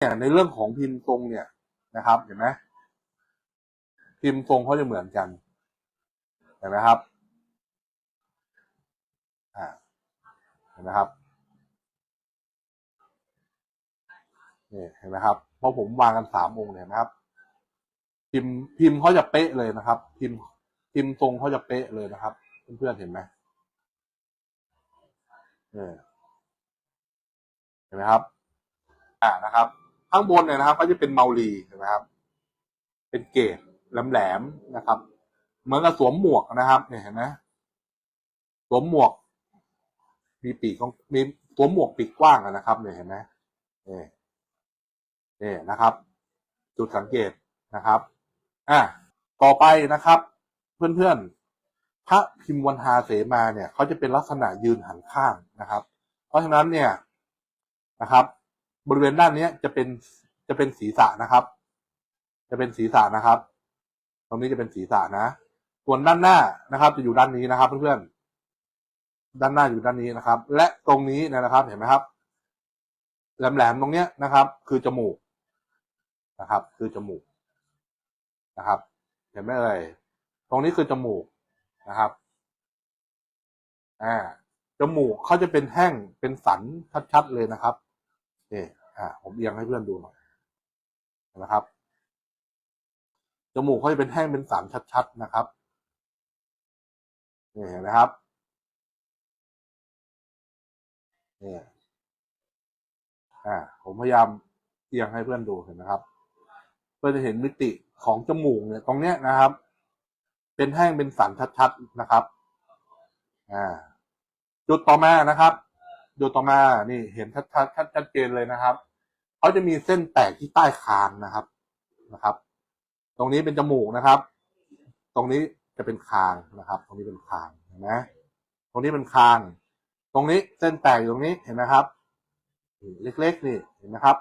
เนี่ยในเรื่องของพิมพ์ทรงเนี่ยนะครับเห็นไหมพิมพ์ทรงเขาจะเหมือนกันเห็นไหมครับอ่าเห็นไหมครับนี่เห็นไหมครับเพราะผมวางกันสามองค์เนี่ยเห็นไหมครับ พิมพ์พิมพ์เขาจะเป๊ะเลยนะครับ พิมพ์พิมพ์ทรงเขาจะเป๊ะเลยนะครับ เพื่อนๆเห็นไหมเห็นไหมครับ อ่านะครับ ข้างบนเนี่ยนะครับ ก็จะเป็นเมาลีเห็นไหมครับ เป็นเกศแหลมๆนะครับ เหมือนกับสวมหมวกนะครับ เนี่ยเห็นไหมสวมหมวก มีปีกของมีสวมหมวกปีกกว้างนะครับ เนี่ยเห็นไหมนี่นี่นะครับ จุดสังเกตนะครับอะต่อไปนะครับ เพื่อนๆพระพิมพ์วันทาเสมาเนี่ยเขาจะเป็นลักษณะยืนหันข้างนะครับ เพราะฉะนั้นเนี่ยนะครับ บริเวณด้านเนี้ยจะเป็นจะเป็นศีรษะนะครับ จะเป็นศีรษะนะครับ ตรงนี้จะเป็นศีรษะนะ ส่วนด้านหน้านะครับ จะอยู่ด้านนี้นะครับ เพื่อนๆด้านหน้าอยู่ด้านนี้นะครับ และตรงนี้นะครับ เห็นไหมครับ แหลมๆตรงเนี้ยนะครับ คือจมูกนะครับ คือจมูกนะครับ เห็นไหมเอ่ยตรงนี้คือจมูกนะครับอ่าจมูกเขาจะเป็นแท่งเป็นสันชัดๆเลยนะครับนี่ อ่าผมเอียงให้เพื่อนดูหน่อยนะครับ จมูกเขาจะเป็นแท่งเป็นสันชัดๆนะครับนี่เห็นไหมครับนี่อ่า ผมพยายามเอียงให้เพื่อนดูเห็นไหมครับ เพื่อจะเห็นมิติของจมูกเนี่ย ตรงเนี้ยนะครับ เป็นแท่งเป็นสันชัดๆนะครับ อ่า จุดต่อมานะครับ จุดต่อมา นี่เห็นชัดชัดชัดชัดเจนเลยนะครับ เขาจะมีเส้นแตกที่ใต้คางนะครับนะครับ ตรงนี้เป็นจมูกนะครับ ตรงนี้จะเป็นคางนะครับ ตรงนี้เป็นคางเห็นไหมตรงนี้เป็นคาง ตรงนี้เส้นแตกอยู่ตรงนี้เห็นไหมครับเล็กๆนี่เห็นไหมครับ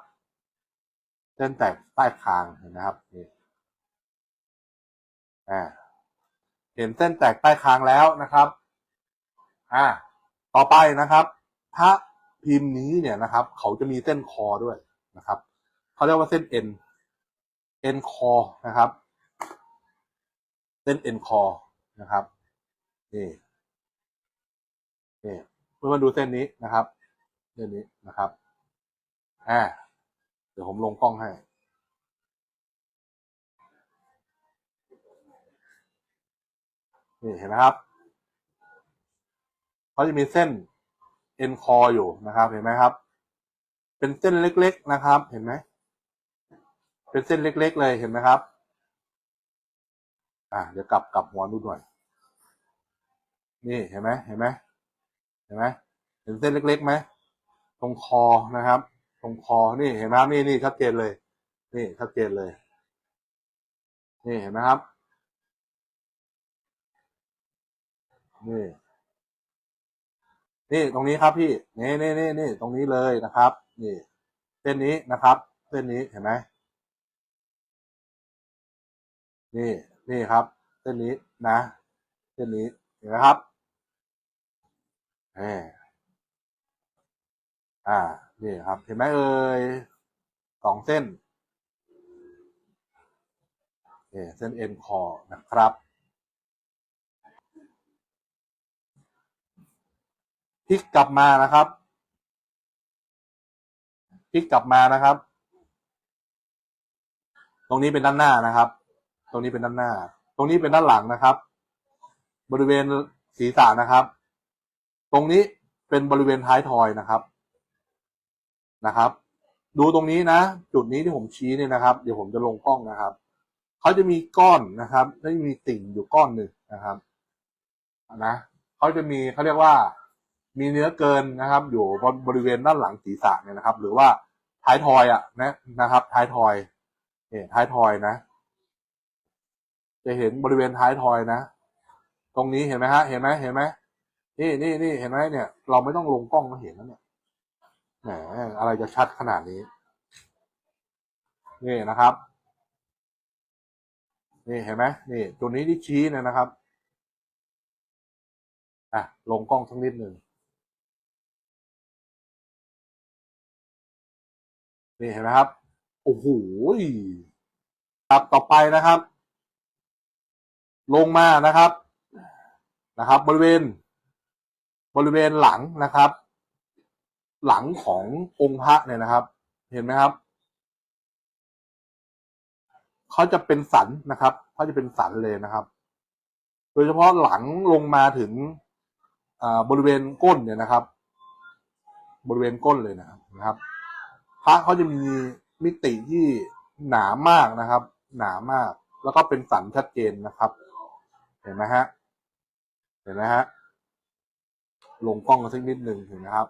เส้นแตกใต้คางเห็นไหมครับนี่อ่าเห็นเส้นแตกใต้คางแล้วนะครับอ่าต่อไปนะครับพระพิมพ์นี้เนี่ยนะครับ เขาจะมีเส้นคอด้วย นะครับเขาเรียกว่าเส้นเอ็นเอ็นคอนะครับ เส้นเอ็นคอนะครับนี่นี่เพื่อนมาดูเส้นนี้นะครับเส้นนี้นะครับอ่าเดี๋ยวผมลงกล้องให้นี่เห็นไหมครับเขาจะมีเส้นเอ็นคออยู่นะครับ เห็นไหมครับ เป็นเส้นเล็ก ๆ นะครับ เห็นไหม เป็นเส้นเล็ก ๆ เลยเห็นไหมครับ อ่าเดี๋ยวกลับกลับหัวดูหน่อย นี่เห็นไหมเห็นไหมเห็นไหมเห็นเส้นเล็กๆไหมตรงคอนะครับ ตรงคอนี่เห็นไหมครับนี่นี่ชัดเจนเลย นี่ชัดเจนเลย นี่เห็นไหมครับนี่นี่ตรงนี้ครับพี่นี่นี่นี่นี่ตรงนี้เลยนะครับ นี่เส้นนี้นะครับเส้นนี้เห็นไหมนี่นี่ครับ เส้นนี้นะเส้นนี้เห็นไหมครับเอออ่านี่ครับ เห็นไหมเอ่ยสองเส้นนี่เส้นเอ็นคอนะครับพลิกกลับมานะครับ ลิกกลับมานะครับ ตรงนี้เป็นด้านหน้านะครับ ตรงนี้เป็นด้านหน้า ตรงนี้เป็นด้านหลังนะครับ บริเวณศีรษะนะครับ ตรงนี้เป็นบริเวณท้ายทอยนะครับนะครับ ดูตรงนี้นะ จุดนี้ที่ผมชี้เนี่ยนะครับ เดี๋ยวผมจะลงกล้องนะครับเขาจะมีก้อนนะครับแล้วมีติ่งอยู่ก้อนหนึ่งนะครับนะเขาจะมีเขาเรียกว่ามีเนื้อเกินนะครับ อยู่บนบริเวณด้านหลังศีรษะเนี่ยนะครับ หรือว่า ท้ายทอยอะนะนะครับ ท้ายทอยเนี่ยท้ายทอยนะ จะเห็นบริเวณท้ายทอยนะ ตรงนี้เห็นไหมฮะ เห็นไหมเห็นไหมนี่นี่นี่เห็นไหมเนี่ย เราไม่ต้องลงกล้องก็เห็นแล้วเนี่ยแหมอะไรจะชัดขนาดนี้ นี่นะครับ นี่เห็นไหมนี่ ตัวนี้ที่ชี้เนี่ยนะครับ อะ ลงกล้องสักนิดหนึ่ง นี่เห็นไหมครับ โอ้โหครับต่อไปนะครับ ลงมานะครับนะครับ บริเวณ บริเวณหลังนะครับ หลังขององค์พระเนี่ยนะครับ เห็นไหมครับเขาจะเป็นสันนะครับเขาจะเป็นสันเลยนะครับ โดยเฉพาะหลังลงมาถึงอ่าบริเวณก้นเนี่ยนะครับ บริเวณก้นเลยนะครับ พระเขาจะมีมิติที่หนามากนะครับ หนามาก แล้วก็เป็นสันชัดเจนนะครับ เห็นไหมฮะ เห็นไหมฮะ ลงกล้องกันสักนิดหนึ่งเห็นไหมครับ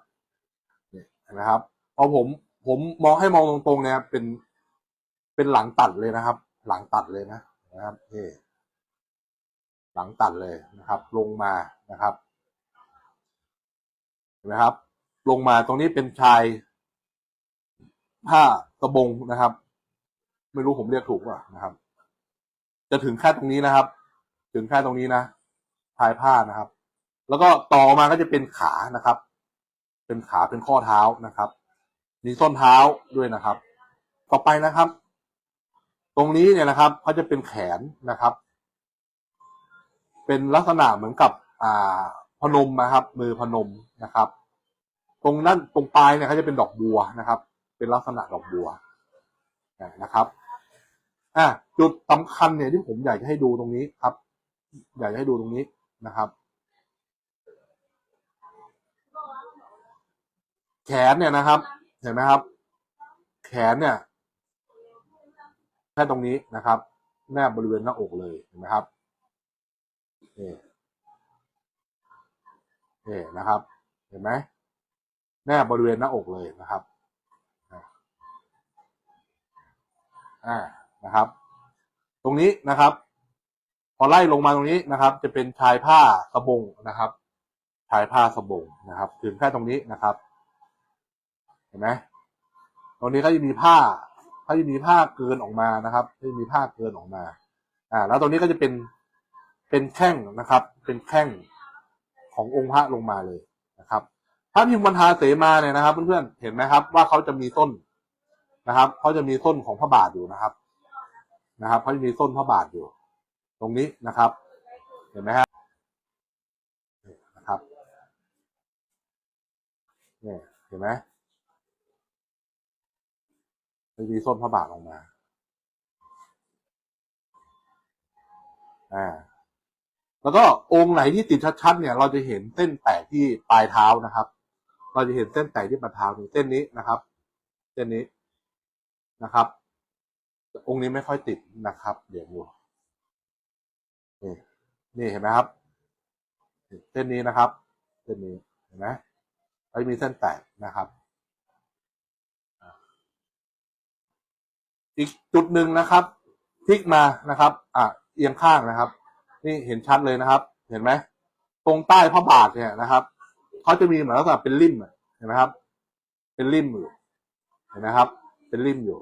เนี่ยเห็นไหมครับพอผม ผมมองให้มองตรงๆเนี่ยเป็น เป็นหลังตัดเลยนะครับ หลังตัดเลยนะนะครับนี่หลังตัดเลยนะครับ ลงมานะครับเห็นไหมครับ ลงมาตรงนี้เป็นชาย ผ้ากระบงนะครับ ไม่รู้ผมเรียกถูกป่ะนะครับ จะถึงค่ตรงนี้นะครับ ถึงค่ตรงนี้นะชายผ้านะครับ แล้วก็ต่อมาก็จะเป็นขานะครับ เป็นขาเป็นข้อเท้านะครับมีส้นเท้าด้วยนะครับ ต่อไปนะครับ ตรงนี้เนี่ยนะครับเขาจะเป็นแขนนะครับ เป็นลักษณะเหมือนกับ อ่าพนมนะครับ มือพนมนะครับ ตรงนั้นตรงปลายเนี่ยเขาจะเป็นดอกบัวนะครับ เป็นลักษณะดอกบัวนะครับอะจุดสำคัญเนี่ยที่ผมอยากจะให้ดูตรงนี้ครับ อยากจะให้ดูตรงนี้นะครับ แขนเนี่ยนะครับเห็นไหมครับ แขนเนี่ยแค่ตรงนี้นะครับ แนบบริเวณหน้าอกเลยเห็นไหมครับนี่นี่นะครับ เห็นไหมแนบบริเวณหน้าอกเลยนะครับ อ่านะครับ ตรงนี้นะครับ พอไล่ลงมาตรงนี้นะครับ จะเป็นชายผ้าสบงนะครับชายผ้าสบงนะครับถึงแค่ตรงนี้นะครับ เห็นไหมตรงนี้เขาจะมีผ้าเขาจะมีผ้าเกินออกมานะครับจะมีผ้าเกินออกมา อ่า แล้วตรงนี้ก็จะเป็นเป็นแข้งนะครับ เป็นแข้งขององค์พระลงมาเลยนะครับพระพิมพ์บรรทาเสมาเนี่ยนะครับ เพื่อนๆเห็นไหมครับ ว่าเขาจะมีต้น นะครับเขาจะมีต้นของพระบาทอยู่นะครับ นะครับเขาจะมีต้นพระบาทอยู่ ตรงนี้นะครับ เห็นไหมครับนะครับเนี่ยเห็นไหมจะมีต้นพระบาทออกมาอ่าแล้วก็องค์ไหนที่ติดชัดๆเนี่ย เราจะเห็นเส้นแตกที่ปลายเท้านะครับ เราจะเห็นเส้นแตกที่ปลายเท้านี่เส้นนี้นะครับ เส้นนี้ นะครับ องค์นี้ไม่ค่อยติดนะครับ เดี๋ยวดูนี่นี่เห็นไหมครับเส้นนี้นะครับเส้นนี้เห็นไหมไม่มีเส้นแตกนะครับอีกจุดหนึ่งนะครับพลิกมานะครับ อะเอียงข้างนะครับ นี่เห็นชัดเลยนะครับ เห็นไหมตรงใต้พระบาทเนี่ยนะครับเขาจะมีเหมือนลักษณะเป็นริมเห็นไหมครับ เป็นริมอยู่เห็นไหมครับ เป็นริมอยู่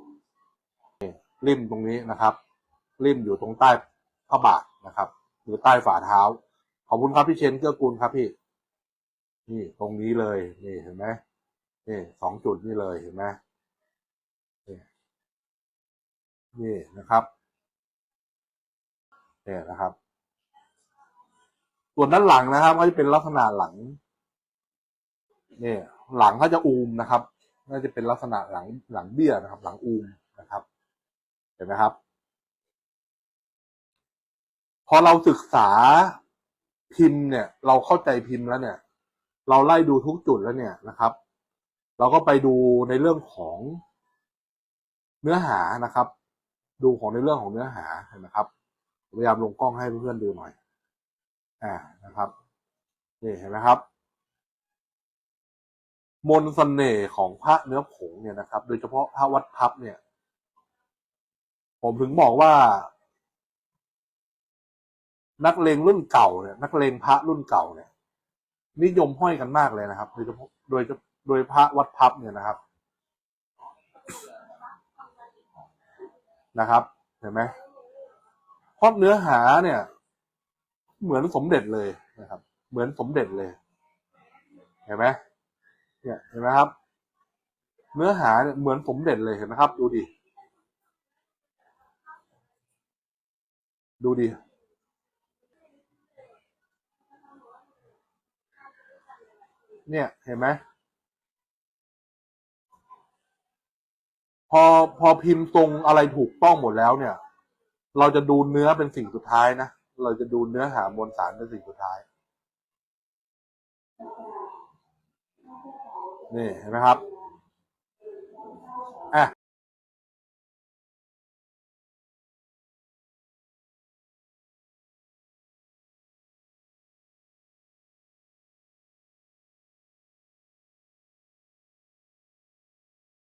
นี่ริมตรงนี้นะครับ ริมอยู่ตรงใต้พระบาทนะครับอยู่ใต้ฝ่าเท้า ขอบคุณครับพี่เชนเกื้อกูลครับพี่ นี่ตรงนี้เลย นี่เห็นไหมนี่สองจุดนี่เลยเห็นไหมนี่นี่นะครับเนี่ยนะครับ ส่วนด้านหลังนะครับ ก็จะเป็นลักษณะหลังเนี่ยหลังเขาจะอูมนะครับ น่าจะเป็นลักษณะหลังหลังเบี้ยนะครับ หลังอูมนะครับ เห็นไหมครับ พอเราศึกษาพิมพ์เนี่ย เราเข้าใจพิมพ์แล้วเนี่ย เราไล่ดูทุกจุดแล้วเนี่ยนะครับ เราก็ไปดูในเรื่องของเนื้อหานะครับ ดูของในเรื่องของเนื้อหาเห็นไหมครับพยายามลงกล้องให้เพื่อนๆดูหน่อย อ่านะครับ นี่เห็นไหมครับ มนต์เสน่ห์ของพระเนื้อผงเนี่ยนะครับ โดยเฉพาะพระวัดพับเนี่ย ผมถึงบอกว่า นักเลงรุ่นเก่าเนี่ยนักเลงพระรุ่นเก่าเนี่ย นิยมห้อยกันมากเลยนะครับ โดยเฉพาะโดยโดยพระวัดพับเนี่ยนะครับ นะครับ เห็นไหมเพราะเนื้อหาเนี่ย เหมือนสมเด็จเลยนะครับ เหมือนสมเด็จเลย เห็นไหม เนี่ยเห็นไหมครับ เนื้อหาเนี่ยเหมือนผมเด็ดเลยเห็นไหมครับ ดูดิ ดูดิเนี่ยเห็นไหมพอพอพิมพ์ทรงอะไรถูกต้องหมดแล้วเนี่ย เราจะดูเนื้อเป็นสิ่งสุดท้ายนะ เราจะดูเนื้อหามวลสารเป็นสิ่งสุดท้าย นี่เห็นไหมครับ